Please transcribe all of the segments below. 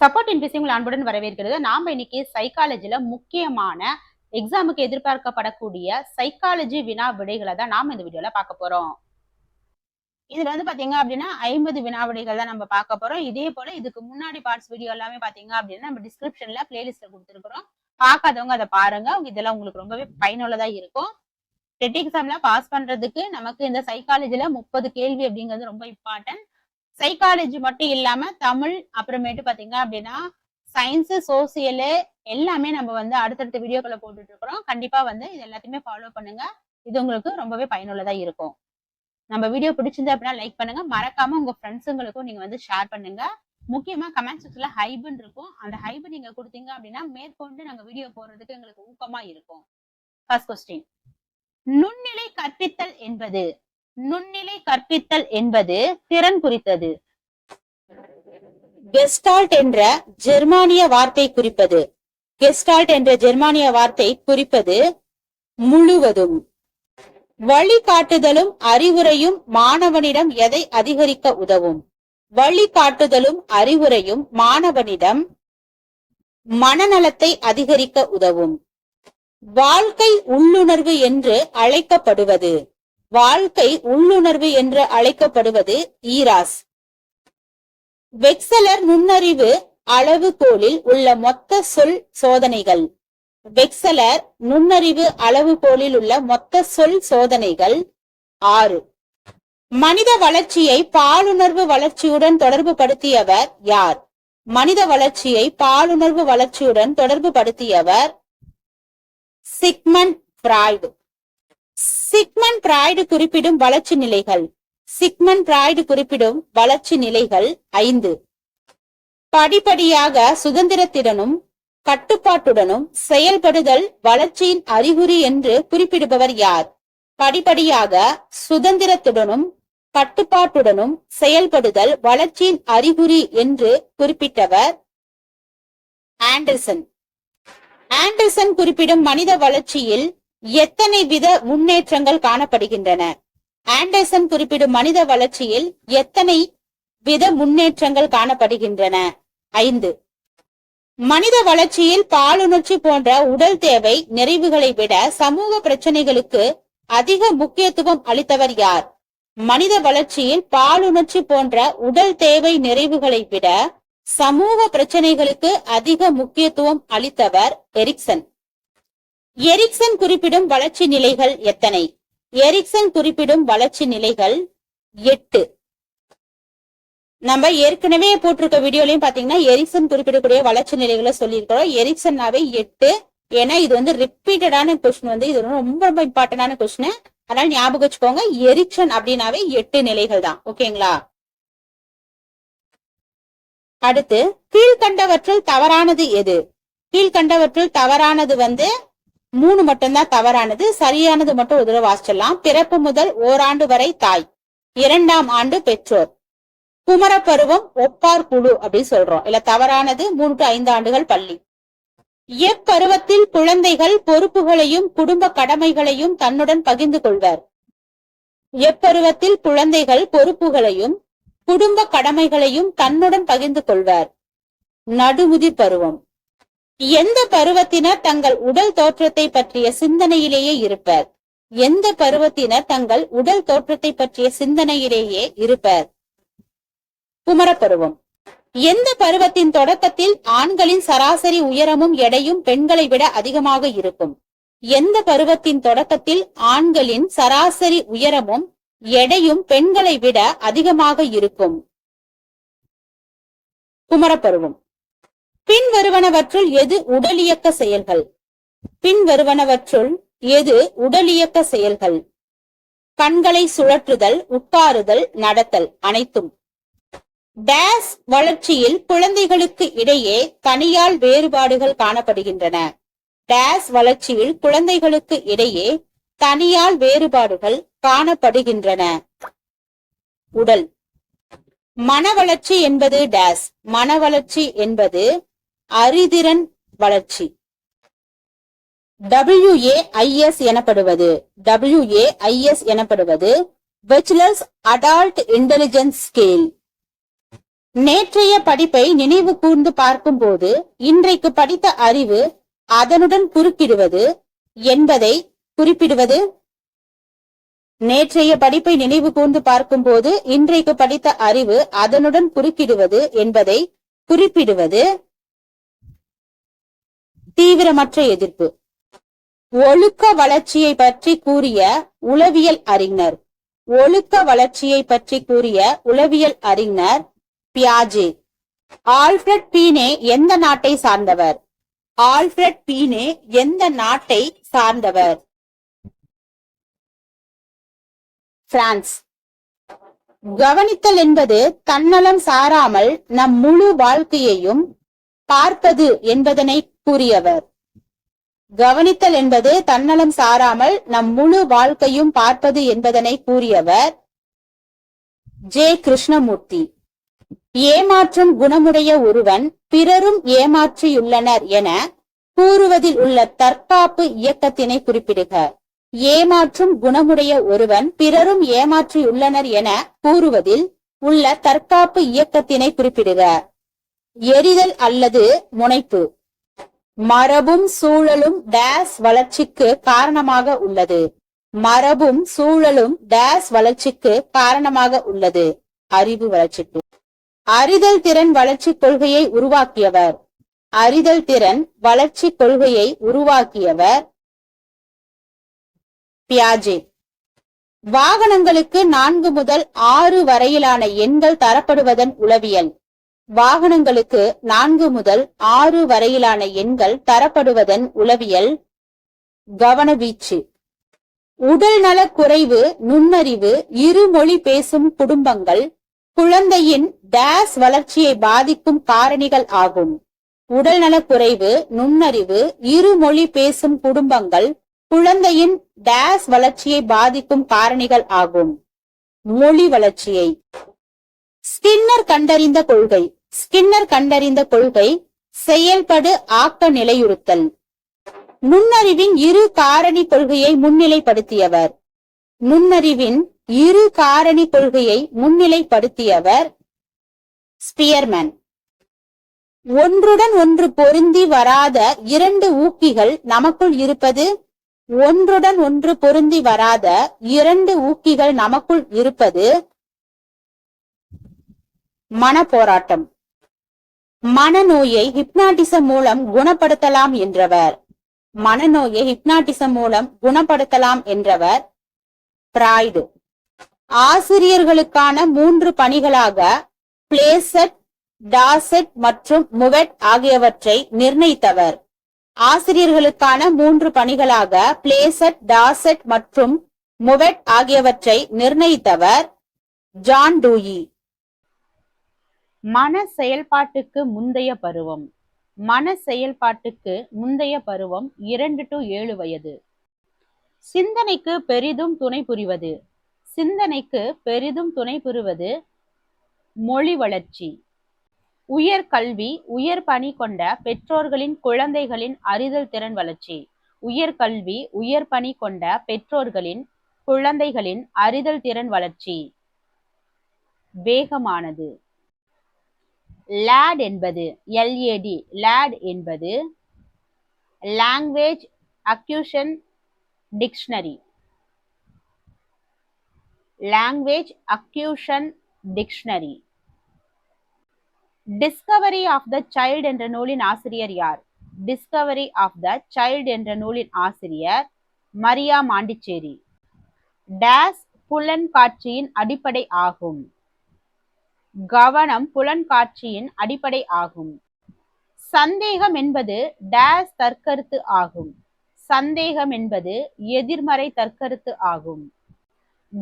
Support இன்பிசி உங்களை அன்புடன் வரவேற்கிறது. நாம இன்னைக்கு சைக்காலஜில முக்கியமான எக்ஸாமுக்கு எதிர்பார்க்கப்படக்கூடிய சைக்காலஜி வினா விடைகளை தான் நாம இந்த வீடியோல பார்க்க போறோம். இதுல வந்து பாத்தீங்க அப்படின்னா ஐம்பது வினா விடைகள் தான் நம்ம பார்க்க போறோம். இதே போல இதுக்கு முன்னாடி பார்ட்ஸ் வீடியோ எல்லாமே பாத்தீங்க அப்படின்னா நம்ம டிஸ்கிரிப்ஷன்ல பிளேலிஸ்ட்ல கொடுத்துருக்கோம் பார்க்காதவங்க அதை பாருங்க. இதெல்லாம் உங்களுக்கு ரொம்பவே பயனுள்ளதா இருக்கும். டெட் எக்ஸாம்ல பாஸ் பண்றதுக்கு நமக்கு இந்த சைக்காலஜில முப்பது கேள்வி அப்படிங்கிறது ரொம்ப இம்பார்ட்டன்ட் சைக்காலஜி மட்டும் இல்லாம தமிழ் அப்புறமேட்டு பாத்தீங்க அப்படின்னா சயின்ஸ் சோசியலு எல்லாமே நம்ம வந்து அடுத்தடுத்த வீடியோக்களை போட்டுட்டு இருக்கிறோம். கண்டிப்பா வந்து இது எல்லாத்தையுமே ஃபாலோ பண்ணுங்க. இது உங்களுக்கு ரொம்பவே பயனுள்ளதா இருக்கும். நம்ம வீடியோ பிடிச்சிருந்தா அப்படின்னா லைக் பண்ணுங்க. மறக்காம உங்க ஃப்ரெண்ட்ஸுங்களுக்கும் நீங்க வந்து ஷேர் பண்ணுங்க. முக்கியமா கமெண்ட் செக்ஷன்ல ஹைபன் இருக்கும். அந்த ஹைபன் நீங்க கொடுத்தீங்க அப்படின்னா மேற்கொண்டு நாங்க வீடியோ போடுறதுக்கு எங்களுக்கு ஊக்கமா இருக்கும். ஃபர்ஸ்ட் கொஸ்டின் நுண்ணிலை கற்பித்தல் என்பது நுண்ணிலை கற்பித்தல் என்பது திறன் குறித்தது. கெஸ்டால்ட் என்ற ஜெர்மானிய வார்த்தை குறிப்பது. கெஸ்டால்ட் என்ற ஜெர்மானிய வார்த்தை குறிப்பது முழுவதும். வழிகாட்டுதலும் அறிவுரையும் மாணவனிடம் எதை அதிகரிக்க உதவும்? வழிகாட்டுதலும் அறிவுரையும் மாணவனிடம் மனநலத்தை அதிகரிக்க உதவும். வாழ்க்கை உள்ளுணர்வு என்று அழைக்கப்படுவது. வாழ்க்கை உள்ளுணர்வு என்று அழைக்கப்படுவது ஈராஸ். வெக்சலர் நுண்ணறிவு அளவுகோலில் உள்ள மொத்த சொல் சோதனைகள். வெக்சலர் நுண்ணறிவு அளவுகோலில் உள்ள மொத்த சொல் சோதனைகள் ஆறு. மனித வளர்ச்சியை பாலுணர்வு வளர்ச்சியுடன் தொடர்பு படுத்தியவர் யார்? மனித வளர்ச்சியை பாலுணர்வு வளர்ச்சியுடன் தொடர்பு படுத்தியவர் சிக்மன் பிராய்டு சிக்மன் பிராய்டு குறிப்பிடும் வளர்ச்சி நிலைகள். சிக்மன் பிராய்டு குறிப்பிடும் வளர்ச்சி நிலைகள் ஐந்து. படிப்படியாக சுதந்திரத்துடனும் கட்டுப்பாட்டுடனும் செயல்படுதல் வளர்ச்சியின் அறிகுறி என்று குறிப்பிடுபவர் யார்? படிப்படியாக சுதந்திரத்துடனும் கட்டுப்பாட்டுடனும் செயல்படுதல் வளர்ச்சியின் அறிகுறி என்று குறிப்பிட்டவர் ஆண்டர்சன். ஆண்டர்சன் குறிப்பிடும் மனித வளர்ச்சியில் எத்தனை வித முன்னேற்றங்கள் காணப்படுகின்றன? ஆண்டர்சன் குறிப்பிடும் மனித வளர்ச்சியில் எத்தனை வித முன்னேற்றங்கள் காணப்படுகின்றன? ஐந்து. மனித வளர்ச்சியில் பாலுணர்ச்சி போன்ற உடல் தேவை நிறைவுகளை விட சமூக பிரச்சனைகளுக்கு அதிக முக்கியத்துவம் அளித்தவர் யார்? மனித வளர்ச்சியில் பாலுணர்ச்சி போன்ற உடல் தேவை நிறைவுகளை விட சமூக பிரச்சனைகளுக்கு அதிக முக்கியத்துவம் அளித்தவர் எரிக்சன். எரிக்சன் குறிப்பிடும் வளர்ச்சி நிலைகள் எத்தனை? எரிக்சன் குறிப்பிடும் வளர்ச்சி நிலைகள் எட்டு. நம்ம ஏற்கனவே போட்டிருக்க வீடியோலயும் பாத்தீங்கன்னா எரிக்சன் குறிப்பிடக்கூடிய வளர்ச்சி நிலைகளை சொல்லியிருக்கிறோம். எரிக்சன்னாவே எட்டு. ஏன்னா இது வந்து ரிப்பீட்டடான கொஸ்டின் வந்து இது ரொம்ப ரொம்ப இம்பார்ட்டன்டான கொஸ்டின் அதனால ஞாபகம் வச்சுக்கோங்க எரிக்சன் அப்படின்னாவே எட்டு நிலைகள் தான். ஓகேங்களா? அடுத்து கீழ்கண்டவற்றில் தவறானது எது? கீழ்கண்டவற்றில் தவறானது வந்து மூணு மட்டும்தான் தவறானது சரியானது மட்டும் ஒரு தடவை வாசிச்சிடலாம். பிறப்பு முதல் ஓராண்டு வரை தாய் இரண்டாம் ஆண்டு பெற்றோர். குமரப்பருவம் ஒப்பார் குழு அப்படின்னு சொல்றோம். இல்ல தவறானது மூணு டு ஐந்து ஆண்டுகள் பள்ளி. எப்பருவத்தில் குழந்தைகள் பொறுப்புகளையும் குடும்ப கடமைகளையும் தன்னுடன் பகிர்ந்து கொள்வர். எப்பருவத்தில் குழந்தைகள் பொறுப்புகளையும் குடும்ப கடமைகளையும் தன்னுடன் பகிர்ந்து கொள்வர். நடுமுதிர் பருவம். எந்த பருவத்தினர் தங்கள் உடல் தோற்றத்தை பற்றிய சிந்தனையிலேயே இருப்பர்? எந்த பருவத்தினர் தங்கள் உடல் தோற்றத்தை பற்றிய சிந்தனையிலேயே இருப்பர்? குமரப்பருவம். எந்த பருவத்தின் தொடக்கத்தில் ஆண்களின் சராசரி உயரமும் எடையும் பெண்களை விட அதிகமாக இருக்கும்? எந்த பருவத்தின் தொடக்கத்தில் ஆண்களின் சராசரி உயரமும் எடையும் பெண்களை விட அதிகமாக இருக்கும்? குமரப்பருவம். பின் வருவனவற்றுள் எது உடலியக்க செயல்கள்? பின் வருவனவற்றுள் எது உடலியக்க செயல்கள்? கண்களை சுழற்றுதல் உட்காருதல் நடத்தல் அனைத்தும். டேஸ் வளர்ச்சியில் குழந்தைகளுக்கு இடையே தனியால் வேறுபாடுகள் காணப்படுகின்றன. டேஸ் வளர்ச்சியில் குழந்தைகளுக்கு இடையே தனியால் வேறுபாடுகள் காணப்படுகின்றன. உடல். மன வளர்ச்சி என்பது டேஸ். மன வளர்ச்சி என்பது அறிதிறன் வளர்ச்சி. WAIS எனப்படுவது WAIS எனப்படுவது பெச்சுலர்ஸ் அடால்ட் இன்டெலிஜென்ஸ் ஸ்கேல் நேற்றைய படிப்பை நினைவு கூர்ந்து பார்க்கும்போது இன்றைக்கு படித்த அறிவு அதனுடன் குறுக்கிடுவது என்பதை குறிப்பிடுவது. நேற்றைய படிப்பை நினைவு கூர்ந்து பார்க்கும்போது இன்றைக்கு படித்த அறிவு அதனுடன் குறுக்கிடுவது என்பதை குறிப்பிடுவது. தீவிரமற்ற எதிர்ப்பு. ஒழுக்க வளர்ச்சியை பற்றி கூறிய உளவியல் அறிஞர். ஒழுக்க வளர்ச்சியை பற்றி கூறிய உளவியல் அறிஞர் பியாஜே. ஆல்ஃபிரட் பீனே எந்த நாட்டை சார்ந்தவர்? ஆல்ஃபிரட் பீனே எந்த நாட்டை சார்ந்தவர்? பிரான்ஸ். கவனித்தல் என்பது தன்னலம் சாராமல் நம் முழு வாழ்க்கையையும் பார்ப்பது என்பதனை கூறியவர். கவனித்தல் என்பது தன்னலம் சாராமல் நம் முழு வாழ்க்கையும் பார்ப்பது என்பதனை கூறியவர். ஜே. கிருஷ்ணமூர்த்தி. ஏமாற்றும் குணமுடைய ஒருவன் பிறரும் ஏமாற்றியுள்ளனர் என கூறுவதில் உள்ள தற்காப்பு இயக்கத்தினை குறிப்பிடுக. ஏமாற்றும் குணமுடைய ஒருவன் பிறரும் ஏமாற்றியுள்ளனர் என கூறுவதில் உள்ள தற்காப்பு இயக்கத்தினை குறிப்பிடுக. எரிதல் அல்லது முனைப்பு. மரபும் சூழலும் டேஸ் வளர்ச்சிக்கு காரணமாக உள்ளது. மரபும் சூழலும் டேஸ் வளர்ச்சிக்கு காரணமாக உள்ளது. அறிவு வளர்ச்சிக்கு. அறிதல் திறன் வளர்ச்சி கொள்கையை உருவாக்கியவர். அறிதல் திறன் வளர்ச்சி கொள்கையை உருவாக்கியவர் பியாஜே. வாகனங்களுக்கு நான்கு முதல் ஆறு வரையிலான எண்கள் தரப்படுவதன் உளவியல். வாகனங்களுக்கு நான்கு முதல் ஆறு வரையிலான எண்கள் தரப்படுவதன் உளவியல் கவனவீச்சு. உடல் நலக் குறைவு நுண்ணறிவு இருமொழி பேசும் குடும்பங்கள் குழந்தையின் டேஸ் வளர்ச்சியை பாதிக்கும் காரணிகள் ஆகும். உடல் நலக்குறைவு நுண்ணறிவு இருமொழி பேசும் குடும்பங்கள் குழந்தையின் டேஸ் வளர்ச்சியை பாதிக்கும் காரணிகள் ஆகும். மொழி வளர்ச்சியை ஸ்கின்னர் கண்டறிந்த கொள்கை. ஸ்கின்னர் கண்டறிந்த கொள்கை செயல்படு ஆக்க நிலையுறுத்தல். நுண்ணறிவின் இரு காரணி கொள்கையை முன்னிலைப்படுத்தியவர். நுண்ணறிவின் இரு காரணி கொள்கையை முன்னிலைப்படுத்தியவர் ஸ்பியர்மேன் ஒன்றுடன் ஒன்று பொருந்தி வராத இரண்டு ஊக்கிகள் நமக்குள் இருப்பது? ஒன்றுடன் ஒன்று பொருந்தி வராத இரண்டு ஊக்கிகள் நமக்குள் இருப்பது? மன போராட்டம் மனநோயை ஹிப்னாட்டிசம் மூலம் குணப்படுத்தலாம் என்றவர். மனநோயை ஹிப்னாட்டிசம் மூலம் குணப்படுத்தலாம் என்றவர். பிராய்டு. ஆசிரியர்களுக்கான மூன்று பணிகளாக பிளேசட் டாசெட் மற்றும் முவெட் ஆகியவற்றை நிர்ணயித்தவர். ஆசிரியர்களுக்கான மூன்று பணிகளாக பிளேசட் டாசெட் மற்றும் முவெட் ஆகியவற்றை நிர்ணயித்தவர். John Dewey. மன செயல்பாட்டுக்கு முந்தைய பருவம். மன செயல்பாட்டுக்கு முந்தைய பருவம் இரண்டு டு ஏழு வயது. சிந்தனைக்கு பெரிதும் துணை புரிவது. சிந்தனைக்கு பெரிதும் துணை புரிவது மொழி வளர்ச்சி. உயர் கல்வி உயர் பணி கொண்ட பெற்றோர்களின் குழந்தைகளின் அறிதல் திறன் வளர்ச்சி. உயர் கல்வி உயர் பணி கொண்ட பெற்றோர்களின் குழந்தைகளின் அறிதல் திறன் வளர்ச்சி. வேகமானது. லேட் என்பது எல்ஏடி லேட் என்பது language acquisition dictionary language acquisition dictionary discovery of the child என்ற நூலின் ஆசிரியர் யார்? டிஸ்கவரி ஆஃப் த சைல்டு என்ற நூலின் ஆசிரியர் மரியா மாண்டிச்சேரி. டேஸ் புலன் காட்சியின் அடிப்படை ஆகும். கவனம் புலன் காட்சியின் அடிப்படை ஆகும். சந்தேகம் என்பது டேஸ் தற்கருத்து ஆகும். சந்தேகம் என்பது எதிர்மறை தற்கருத்து ஆகும்.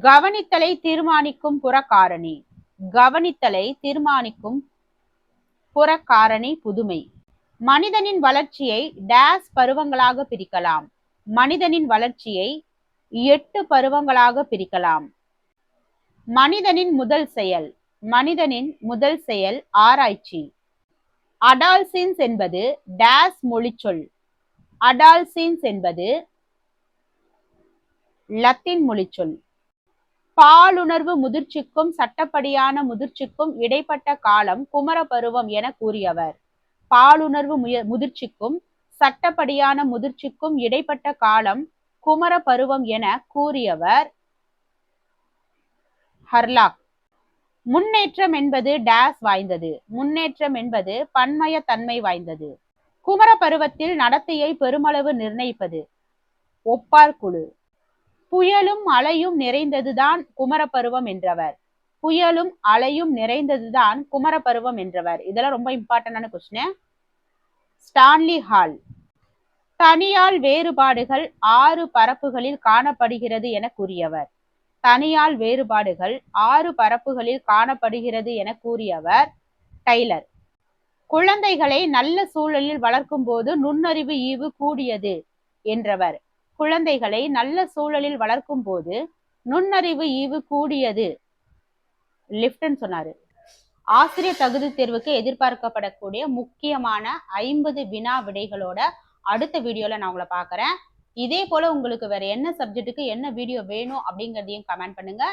கவனித்தலை தீர்மானிக்கும் புறக்காரணி. கவனித்தலை தீர்மானிக்கும் புறக்காரணி புதுமை. மனிதனின் வளர்ச்சியை டேஸ் பருவங்களாக பிரிக்கலாம். மனிதனின் வளர்ச்சியை எட்டு பருவங்களாக பிரிக்கலாம். மனிதனின் முதல் செயல். மனிதனின் முதல் செயல் ஆராய்ச்சி. அடால்சின்ஸ் என்பது டேஸ் மொழிச்சொல். அடால்சின்ஸ் என்பது லத்தீன் மொழிச்சொல். பாலுணர்வு முதிர்ச்சிக்கும் சட்டப்படியான முதிர்ச்சிக்கும் இடைப்பட்ட காலம் குமர பருவம் என கூறியவர். பாலுணர்வு முய- முதிர்ச்சிக்கும் சட்டப்படியான முதிர்ச்சிக்கும் இடைப்பட்ட காலம் குமர பருவம் என கூறியவர் ஹர்லாக். முன்னேற்றம் என்பது டேஸ் வாய்ந்தது. முன்னேற்றம் என்பது பன்மய தன்மை வாய்ந்தது. குமர பருவத்தில் நடத்தையை பெருமளவு நிர்ணயிப்பது. ஒப்பார் குழு. புயலும் அலையும் நிறைந்ததுதான் குமர பருவம் என்றவர். புயலும் அலையும் நிறைந்ததுதான் குமர பருவம் என்றவர். இதெல்லாம் ரொம்ப இம்பார்ட்டன்டான கொஸ்டின் ஸ்டான்லி ஹால். தனியால் வேறுபாடுகள் ஆறு பரப்புகளில் காணப்படுகிறது என கூறியவர். தனியால் வேறுபாடுகள் ஆறு பரப்புகளில் காணப்படுகிறது என கூறியவர் டைலர். குழந்தைகளை நல்ல சூழலில் வளர்க்கும் போது நுண்ணறிவு ஈவு கூடியது என்றவர். குழந்தைகளை நல்ல சூழலில் வளர்க்கும் போது நுண்ணறிவு ஈவு கூடியது லிப்டன் சொன்னாரு. ஆசிரியர் தகுதி தேர்வுக்கு எதிர்பார்க்கப்படக்கூடிய முக்கியமான ஐம்பது வினா விடைகளோட அடுத்த வீடியோல நான் உங்களை பாக்குறேன் இதே போல உங்களுக்கு வேற என்ன சப்ஜெக்ட்டுக்கு என்ன வீடியோ வேணும் அப்படிங்கறதையும் கமெண்ட் பண்ணுங்க.